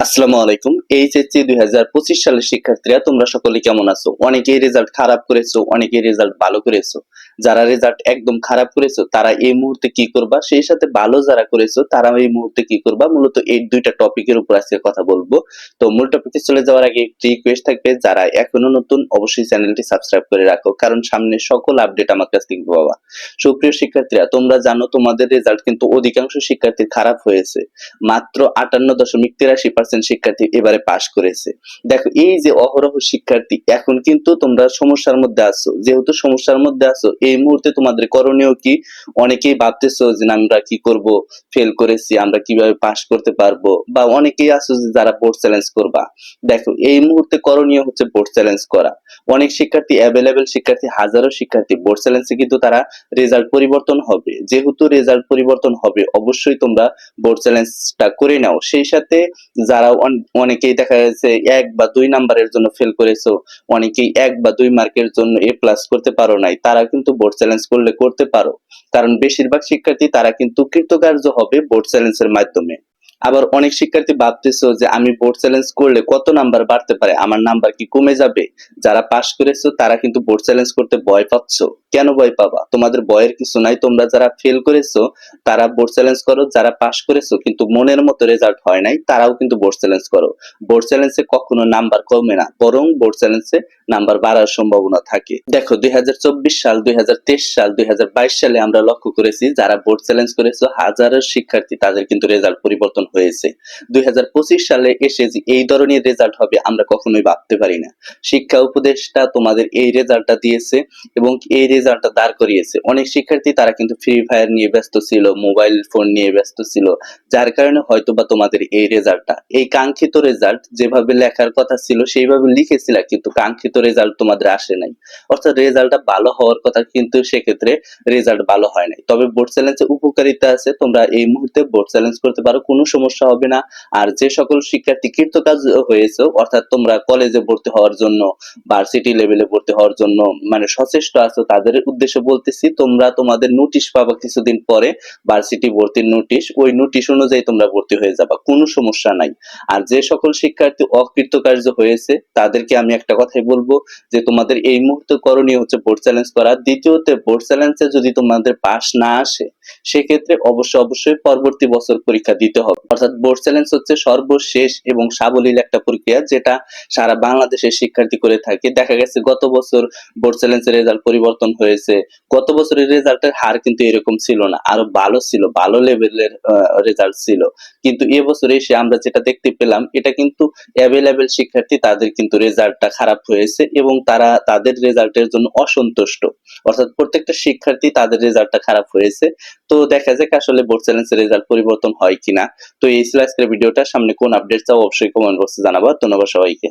আসসালামু আলাইকুম। এইচএসসি দুই হাজার পঁচিশ সালের শিক্ষার্থীরা, তোমরা সকলে কেমন আছো? অনেকেই রেজাল্ট খারাপ করেছ, অনেকেই রেজাল্ট ভালো করেছ। যারা রেজাল্ট একদম খারাপ করেছ, তারা এই মুহূর্তে কি করবা? সেই সাথে ভালো যারা করেছ তারা এই মুহূর্তে কি করবা? মূলত এই দুইটা টপিকের উপর আজকে কথা বলব। তো মূল টপিকে চলে যাওয়ার আগে একটি রিকোয়েস্ট থাকবে, যারা এখনও নতুন, অবশ্যই চ্যানেলটি সাবস্ক্রাইব করে রাখো, কারণ সামনে সকল আপডেট আমার কাছ থেকে পাবা। সুপ্রিয় শিক্ষার্থীরা, তোমরা জানো তোমাদের রেজাল্ট কিন্তু অধিকাংশ শিক্ষার্থীর খারাপ হয়েছে। মাত্র আটান্ন দশমিক তিরাশি পার্সেন্ট শিক্ষার্থী এবারে পাশ করেছে। দেখো, এই যে অহরহ শিক্ষার্থী, এখন কিন্তু তোমরা সমস্যার মধ্যে আছো। যেহেতু সমস্যার মধ্যে আছো, এই মুহূর্তে তোমাদের করণীয় কি? অনেকেই ভাবতেছো যে আমরা কি করব? ফেল করেছি, আমরা কীভাবে পাশ করতে পারব? বা অনেকেই আছো যে যারা বোর্ড চ্যালেঞ্জ করবা। দেখো, এই মুহূর্তে করণীয় হচ্ছে বোর্ড চ্যালেঞ্জ করা। অনেক শিক্ষার্থী অ্যাভেলেবেল শিক্ষার্থী, হাজারো শিক্ষার্থী বোর্ড চ্যালেঞ্জে কিন্তু তারা রেজাল্ট পরিবর্তন হবে। যেহেতু রেজাল্ট পরিবর্তন হবে, অবশ্যই তোমরা বোর্ড চ্যালেঞ্জটা করে নাও। সেই সাথে যারা অনেকেই দেখা যাচ্ছে এক বা দুই নাম্বারের জন্য ফেল করেছ, অনেকেই এক বা দুই মার্কের জন্য এ প্লাস করতে পারো নাই, তারা কিন্তু বোর্ড চ্যালেঞ্জ করলে করতে পারো। কারণ বেশিরভাগ শিক্ষার্থী তারা কিন্তু কৃতকার্য হবে বোর্ড চ্যালেঞ্জের মাধ্যমে। আবার অনেক শিক্ষার্থী ভাবতেছো যে আমি বোর্ড চ্যালেঞ্জ করলে কত নাম্বার বাড়তে পারে? আমার নাম্বার কি কমে যাবে? যারা পাশ করেছ, তারা কিন্তু বোর্ড চ্যালেঞ্জ করতে ভয় পাচ্ছ। কেন ভয় পাবা? তোমাদের ভয়ের কিছু নাই। তোমরা যারা ফেল করেছ, তারা বোর্ড চ্যালেঞ্জ করো। যারা পাশ করেছ, কিন্তু মনের মতো রেজাল্ট হয় নাই, তারাও কিন্তু বোর্ড চ্যালেঞ্জ করো। বোর্ড চ্যালেঞ্জে কখনো নাম্বার কমে না। বরং বোর্ড চ্যালেঞ্জে নাম্বার বাড়ার সম্ভাবনা থাকে। দেখো, দুই হাজার চব্বিশ সাল, দুই হাজার তেইশ সাল, দুই হাজার বাইশ সালে আমরা লক্ষ্য করেছি, যারা বোর্ড চ্যালেঞ্জ করেছ, হাজারো শিক্ষার্থী তাদের কিন্তু রেজাল্ট পরিবর্তন হয়েছে। দুই সালে এসে যে এই ধরনের রেজাল্ট হবে, আমরা কখনোই ভাবতে পারি না। শিক্ষা উপদেষ্টা তোমাদের এই রেজাল্টটা দিয়েছে এবং এই রেজাল্টটা দাঁড় করিয়েছে। অনেক শিক্ষার্থী তারা কিন্তু ফ্রি ফায়ার নিয়ে ব্যস্ত ছিল মোবাইল ফোন নিয়ে ব্যস্ত ছিল, যার কারণে হয়তো বা তোমাদের এই রেজাল্টটা এই কাঙ্ক্ষিত রেজাল্ট যেভাবে লেখার কথা ছিল, সেইভাবে লিখেছিল, কিন্তু কাঙ্ক্ষিত রেজাল্ট তোমাদের আসে নাই। অর্থাৎ রেজাল্টটা ভালো হওয়ার কথা কিন্তু সেক্ষেত্রে রেজাল্ট ভালো হয় নাই। তবে বোর্ড চ্যালেঞ্জে উপকারিতা আছে, তোমরা এই মুহূর্তে বোর্ড চ্যালেঞ্জ করতে পারো, কোনো সমস্যা হবে না। আর যে সকল শিক্ষার্থী কৃতকাজ হয়েছে, অর্থাৎ তোমরা কলেজে ভর্তি হওয়ার জন্য ভার্সিটি লেভেলে ভর্তি হওয়ার জন্য মানে সচেষ্ট আছো, তাদের উদ্দেশ্যে বলতেছি, তোমরা তোমাদের নোটিশ পাবা কিছুদিন পরে ভার্সিটি ভর্তির নোটিশ ওই নোটিশ অনুযায়ী তোমরা ভর্তি হয়ে যাবা, কোনো সমস্যা নাই। আর যে সকল শিক্ষার্থী অকৃতকার্য হয়েছে, তাদেরকে আমি একটা কথাই বলব যে তোমাদের এই মুহূর্তে করণীয় হচ্ছে বোর্ড চ্যালেঞ্জ করা। দ্বিতীয়তে বোর্ড চ্যালেঞ্জে যদি তোমাদের পাস না আসে সেক্ষেত্রে অবশ্যই অবশ্যই পরবর্তী বছর পরীক্ষা দিতে হবে। অর্থাৎ বোর্ড চ্যালেঞ্জ হচ্ছে সর্বশেষ এবং সাবলীল একটা প্রক্রিয়া যেটা সারা বাংলাদেশের শিক্ষার্থী করে থাকে। দেখা গেছে গত বছর বোর্ড চ্যালেঞ্জের রেজাল্ট পরিবর্তন হয়েছে। গত বছরের রেজাল্টের হার কিন্তু এরকম ছিল না। আরও ভালো ছিল, ভালো লেভেলের রেজাল্ট ছিল। কিন্তু এবছর এসে আমরা যেটা দেখতে পেলাম, এটা কিন্তু অ্যাভেলেবেল শিক্ষার্থী তাদের কিন্তু রেজাল্টটা খারাপ হয়েছে এবং তারা তাদের রেজাল্টের জন্য অসন্তুষ্ট। অর্থাৎ প্রত্যেকটা শিক্ষার্থী তাদের রেজাল্টটা খারাপ হয়েছে। তো দেখা যাক আসলে বোর্ড চ্যালেঞ্জের রেজাল্ট পরিবর্তন হয় কিনা। তো এই ছিল ভিডিওটা। সামনে কোন আপডেট চাও অবশ্যই কমেন্ট বক্সে জানাব। ধন্যবাদ সবাইকে।